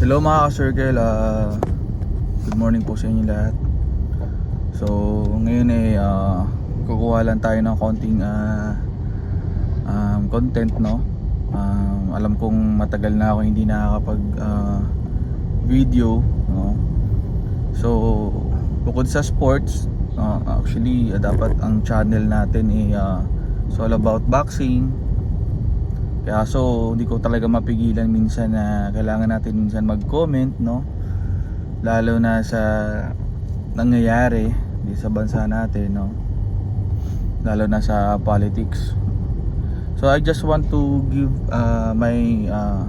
Hello mga ka-circle, ah, good morning po sa inyo lahat. So ngayon ay ah, kukuha lang tayo ng konting ah, um, content no? Um, Alam kong matagal na ako hindi nakakapag ah, video no? So bukod sa sports ah, Actually ah, dapat ang channel natin ay ah, it's all about boxing kaya so hindi ko talaga mapigilan minsan na kailangan natin minsan mag-comment no. Lalo na sa nangyayari di sa bansa natin no. Lalo na sa politics. So I just want to give uh, my uh,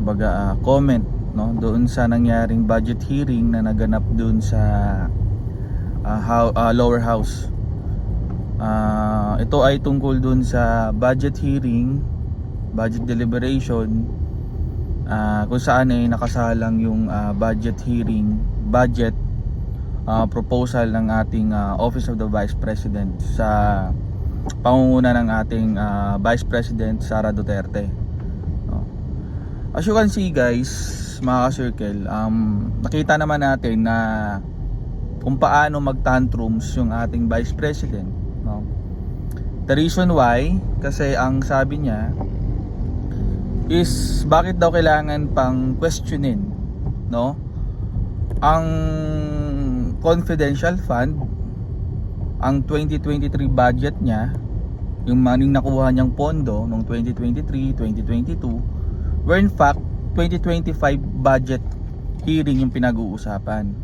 kumbaga, uh, comment no doon sa nangyaring budget hearing na naganap doon sa uh, how, uh, lower house Ah, ito ay tungkol dun sa budget hearing, budget deliberation, ah, kung saan ay nakasalang yung ah, budget hearing, budget ah, proposal ng ating ah, Office of the Vice President sa pangunguna ng ating ah, Vice President Sara Duterte. No. As you can see guys, mga ka-circle, um, nakita naman natin na kung paano mag-tantrums yung ating Vice President? The reason why kasi ang sabi niya is bakit daw kailangan pang questionin no? Ang confidential fund ang 2023 budget niya yung maning nakuha niyang pondo noong 2023, 2022 were in fact 2025 budget hearing yung pinag-uusapan.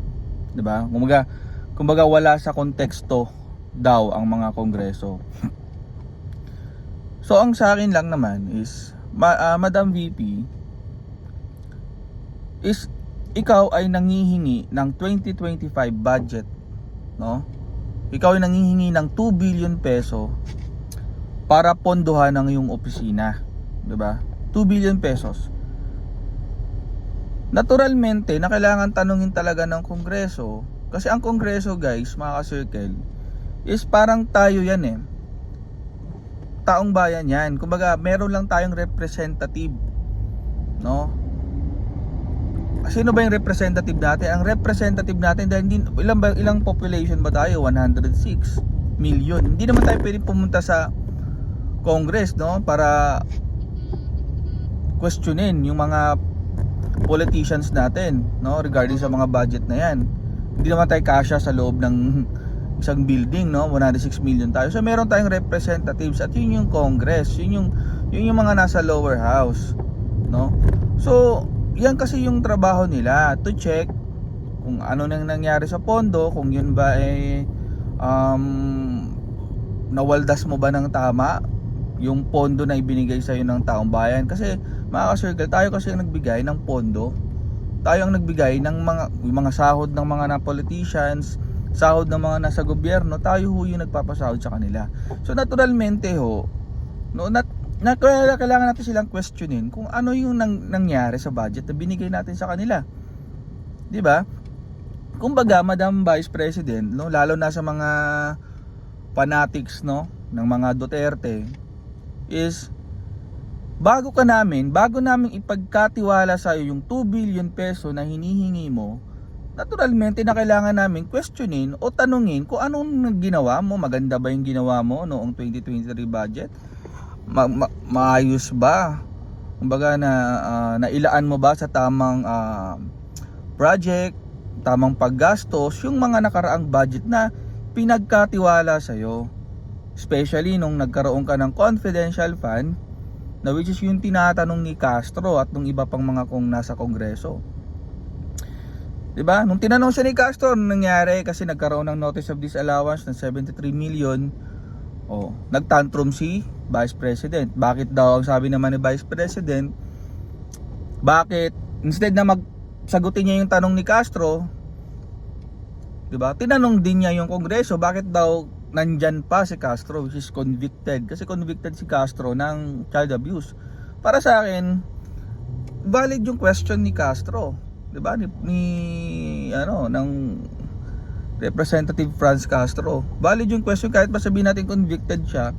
'Di ba? Kumbaga, kumbaga wala sa konteksto daw ang mga kongreso. So ang sa akin lang naman is ma, ah, Madam VP is ikaw ay nangihingi ng 2025 budget, no? Ikaw ay nangihingi ng 2 billion peso para pondohan ang iyong opisina, 'di ba? 2 billion pesos. Naturalmente, na kailangan tanungin talaga ng kongreso kasi ang kongreso, guys, mga ka-circle, is parang tayo yan eh. Taong bayan yan. Kumbaga, meron lang tayong representative. No? Sino ba yung representative natin? Ang representative natin dahil hindi, ilang, ilang population ba tayo? 106 million. Hindi naman tayo pwedeng pumunta sa Congress, no? Para questionin yung mga politicians natin, no? Regarding sa mga budget na yan. Hindi naman tayo kasya sa loob ng isang building no? 106 million tayo. So meron tayong representatives at yun yung congress. Yun yung yun yung mga nasa lower house no? So yan kasi yung trabaho nila to check kung ano nang nangyari sa pondo kung yun ba ay um, nawaldas mo ba ng tama yung pondo na ibinigay sa iyo ng taong bayan. Kasi mga ka-circle tayo kasi ang nagbigay ng pondo. Tayo ang nagbigay ng mga mga sahod ng mga na politicians sahod ng mga nasa gobyerno, tayo ho yung nagpapasahod sa kanila. So naturalmente ho, no, nat, na, kailangan natin silang questionin kung ano yung nang, nangyari sa budget na binigay natin sa kanila. 'Di ba? Kumbaga, Madam Vice President, no, lalo na sa mga fanatics no ng mga Duterte is bago ka namin, bago namin ipagkatiwala sa iyo yung 2 billion peso na hinihingi mo, naturalmente na kailangan namin questionin o tanungin kung anong ginawa mo, maganda ba yung ginawa mo noong 2023 budget? Ma- ma- maayos ba? Kumbaga na uh, nailaan mo ba sa tamang uh, project, tamang paggastos yung mga nakaraang budget na pinagkatiwala sa iyo. Especially nung nagkaroon ka ng confidential fund na which is yung tinatanong ni Castro at nung iba pang mga kong nasa kongreso. 'Di ba? Nung tinanong siya ni anong nangyari kasi nagkaroon ng notice of disallowance ng 73 million. Oh, nagtantrum si Vice President. Bakit daw ang sabi naman ni Vice President? Bakit instead na magsagutin niya yung tanong ni Castro, 'di ba? Tinanong din niya yung Kongreso, bakit daw nandyan pa si Castro which is convicted kasi convicted si Castro ng child abuse. Para sa akin, valid yung question ni Castro 'di ba ni, ni ano ng Representative Franz Castro. Valid yung question kahit pa sabihin natin convicted siya.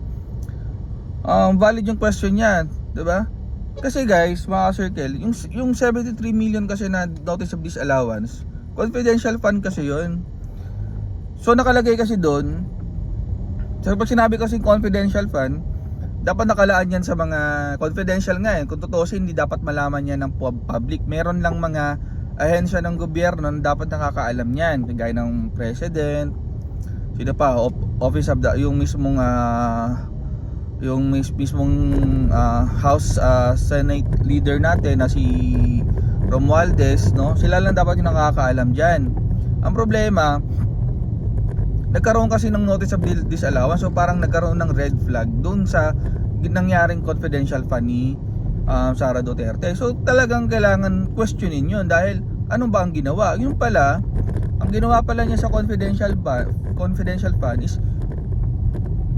Um, valid yung question niya, 'di ba? Kasi guys, mga circle, yung, yung 73 million kasi na notice of disallowance, confidential fund kasi yon. So nakalagay kasi doon, so pag sinabi kasi confidential fund, dapat nakalaan yan sa mga confidential nga eh. Kung totoo hindi dapat malaman yan ng pub- public. Meron lang mga ahensya ng gobyerno dapat nakakaalam yan. Kagaya ng president, sino pa, office of the, yung mismong ah, yung mis- mismong ah, House ah, Senate leader natin na si Romualdez, no? Sila lang dapat yung nakakaalam diyan. Ang problema, nagkaroon kasi ng notice of dis- disallowance so parang nagkaroon ng red flag doon sa nangyaring confidential fund ni ah, Sara Duterte. So talagang kailangan questionin 'yun dahil ano ba ang ginawa? Yung pala, ang ginawa pala niya sa confidential ba, confidential fund is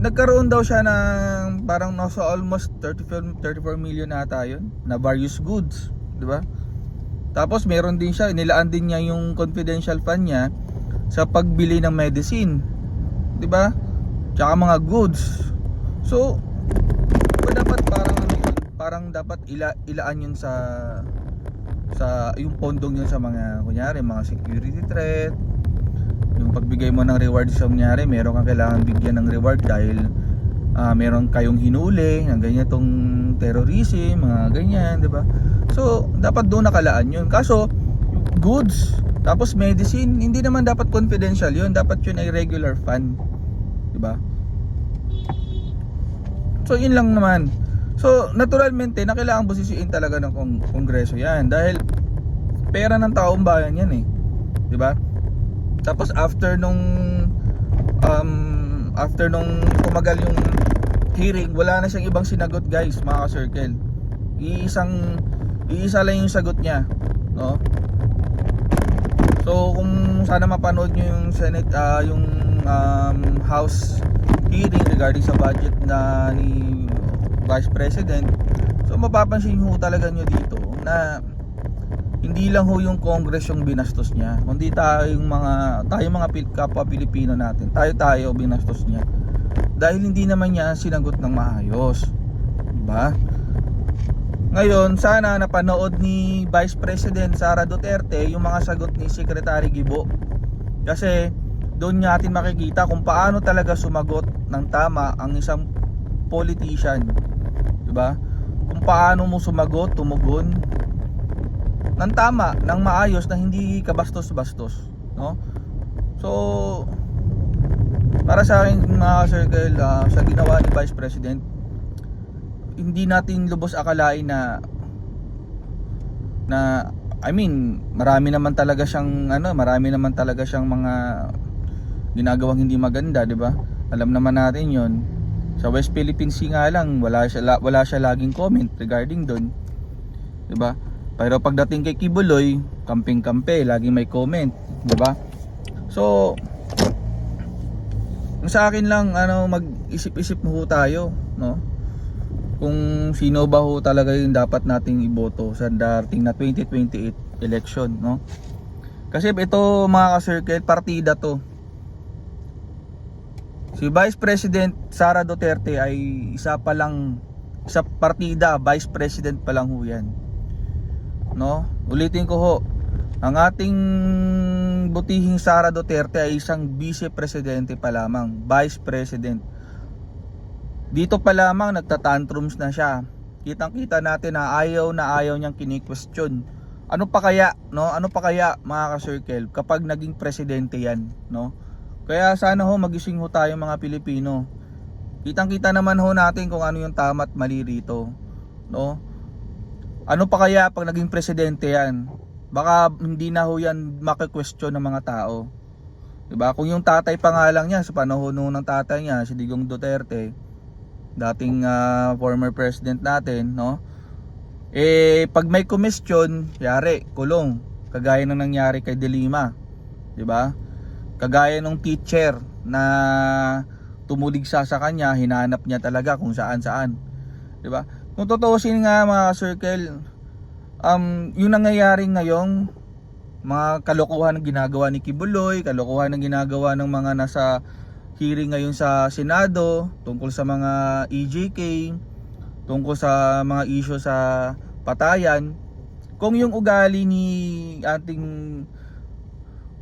nagkaroon daw siya ng parang nasa almost 34, 34 million ata yun na various goods, di ba? Tapos meron din siya, nilaan din niya yung confidential fund niya sa pagbili ng medicine, di ba? Tsaka mga goods. So, dapat parang parang dapat ila, ilaan yun sa sa yung pondong yun sa mga kunyari mga security threat. Yung pagbigay mo ng reward sa kunyari meron kang kailangan bigyan ng reward dahil ah, meron kayong hinuli ng ganyan tong terrorism mga ganyan di ba? So dapat doon nakalaan yun. Kaso goods tapos medicine hindi naman dapat confidential yun. Dapat yun ay regular fund di ba? So yun lang naman so naturalmente na kailangan busisiin talaga ng kong kongreso yan dahil pera ng taong bayan yan eh ba tapos after nung um, after nung tumagal yung hearing, wala na siyang ibang sinagot guys, mga ka-circle. Iisang iisa lang yung sagot niya, no? So kung sana mapanood niyo yung Senate ah, yung um, House hearing regarding sa budget na ni Vice President, so mapapansin niyo talaga niyo dito na hindi lang ho yung Congress yung binastos niya kundi tayo yung mga tayo mga kapwa Pilipino natin tayo tayo binastos niya. Dahil hindi naman niya sinagot ng maayos diba ngayon sana napanood ni Vice President Sara Duterte yung mga sagot ni Secretary Gibo. Kasi doon natin makikita kung paano talaga sumagot ng tama ang isang politician diba kung paano mo sumagot tumugon ng tama, ng maayos na hindi kabastos-bastos, no? So para sa akin mga circle ah, sa ginawa ni Vice President hindi natin lubos akalain na na I mean, marami naman talaga siyang ano, marami naman talaga siyang mga ginagawang hindi maganda, 'di ba? Alam naman natin 'yon. Sa West Philippine Sea nga lang, wala siya la- wala siya laging comment regarding doon. 'Di ba? Pero pagdating kay Kibuloy, kamping-kampe, lagi may comment, 'di ba? So, sa akin lang ano mag-isip-isip ho tayo, no? Kung sino ba ho talaga yung dapat nating iboto sa darating na 2028 election, no? Kasi ito mga ka-circle, partida to. Si Vice President Sara Duterte ay isa pa lang sa partida, Vice President pa lang ho yan no? Ulitin ko ho. Ang ating butihing Sara Duterte ay isang vice presidente pa lamang, vice president. Dito pa lamang nagtatantrums na siya. Kitang-kita natin na ayaw na ayaw niyang kini-question. Ano pa kaya, no? Ano pa kaya mga ka-circle kapag naging presidente 'yan, no? Kaya sana ho magising ho tayo mga Pilipino. Kitang-kita naman ho natin kung ano yung tama at mali rito, no? Ano pa kaya pag naging presidente yan? Baka hindi na ho yan maki-question ng mga tao. 'Di ba? Kung yung tatay pa nga lang niya sa panahon ng tatay niya, si Digong Duterte, dating ah, former president natin, no? Eh pag may question, yari, kulong. Kagaya ng nangyari kay De Lima, 'di ba? Kagaya ng teacher na tumuligsa sa kanya, hinanap niya talaga kung saan-saan. 'Di ba? Kung tutuusin nga mga circle, um, yung nangyayari ngayong mga kalokohan ng ginagawa ni Kibuloy, kalokohan ng ginagawa ng mga nasa hearing ngayon sa Senado tungkol sa mga EJK, tungkol sa mga issue sa patayan kung yung ugali ni ating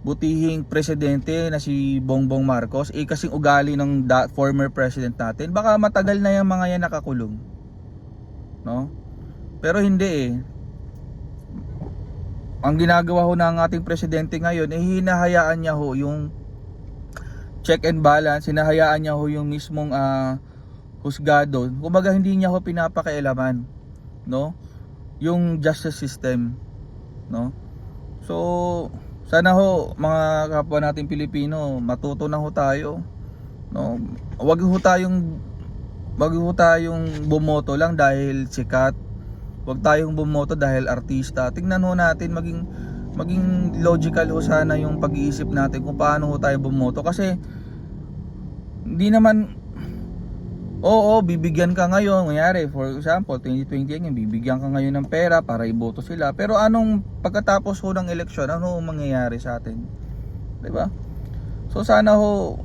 butihing presidente na si Bongbong Marcos. Eh kasing ugali ng da- former president natin. Baka matagal na yung mga yan nakakulong. No? Pero hindi eh. Ang ginagawa ho ng ating presidente ngayon eh hinahayaan niya ho yung check and balance. Hinahayaan niya ho yung mismong ah, husgado. Kumbaga hindi niya ho pinapakailaman no? Yung justice system no? So sana ho mga kapwa natin Pilipino matuto na ho tayo. No? Wag ho tayong wag ho tayong bumoto lang dahil sikat. Wag tayong bumoto dahil artista. Tingnan ho natin maging maging logical ho sana yung pag-iisip natin kung paano ho tayo bumoto. Kasi hindi naman Oo, bibigyan ka ngayon. Kunyari, for example, 2020 yan, bibigyan ka ngayon ng pera para iboto sila. Pero anong pagkatapos ho ng eleksyon, ano ang mangyayari sa atin? 'Di ba? So sana ho,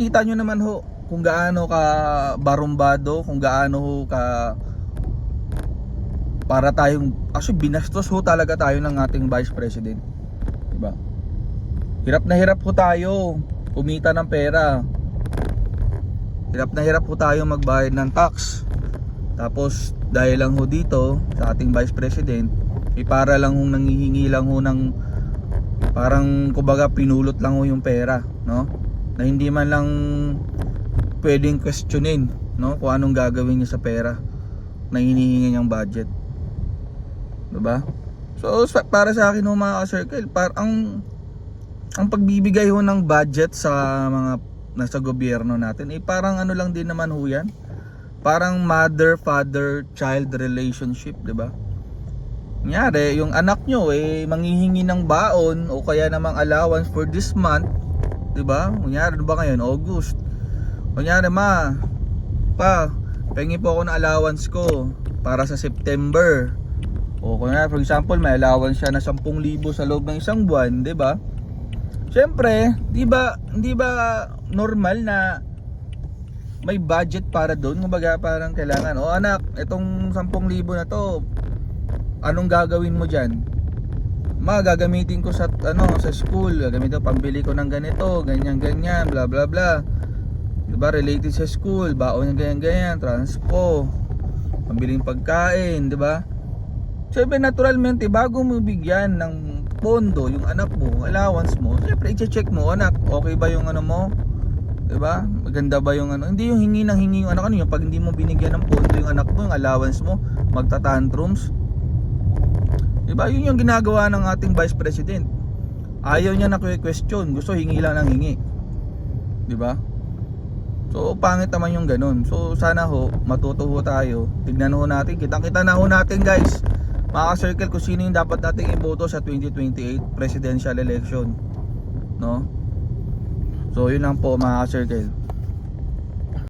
kita nyo naman ho kung gaano ka barumbado, kung gaano ho ka para tayong actually binastos ho talaga tayo ng ating vice president. 'Di ba? Hirap na hirap ho tayo kumita ng pera. Hirap na hirap po tayo magbayad ng tax. Tapos dahil lang ho dito sa ating Vice President, eh para lang ho nangihingi lang ho ng parang kumbaga pinulot lang ho yung pera, no? Na hindi man lang pwedeng questionin, no? Kung anong gagawin niya sa pera na hinihingi niyang budget. 'Di ba? So para sa akin ho mga ka-circle, par ang ang pagbibigay ho ng budget sa mga nasa gobyerno natin. Eh parang ano lang din naman ho yan. Parang mother father child relationship 'di ba? Kunyari, yung anak nyo eh manghihingi ng baon o kaya namang allowance for this month 'di ba? Kunyari ba ngayon August? Kunyari ma pa pengi po ako ng allowance ko para sa September. O kunyari for example may allowance siya na 10,000 sa loob ng isang buwan 'di ba Siyempre, di ba, di ba normal na may budget para doon? Kumbaga parang kailangan, oh anak, itong 10,000 na to, anong gagawin mo diyan? Ma, gagamitin ko sa ano, sa school, gagamitin ko pambili ko ng ganito, ganyan ganyan, bla bla bla. 'Di ba related sa school, baon ng ganyan ganyan, transpo, pambiling pagkain, 'di ba? Siyempre naturalmente bago mo bigyan ng pondo yung anak mo, allowance mo, siyempre i-check mo, anak, okay ba yung ano mo? 'Di ba? Maganda ba yung ano? Hindi yung hingi ng hingi yung anak ano yung pag hindi mo binigyan ng pondo yung anak mo, yung allowance mo, magta-tantrums. 'Di ba? Yun yung ginagawa ng ating Vice President. Ayaw niya na question, gusto hingi lang ng hingi. 'Di ba? So pangit naman yung ganun. So sana ho matuto ho tayo. Tignan ho natin, kitang-kita na ho natin guys. Mga circle kung sino yung dapat nating iboto sa 2028 presidential election. No? So yun lang po mga circle.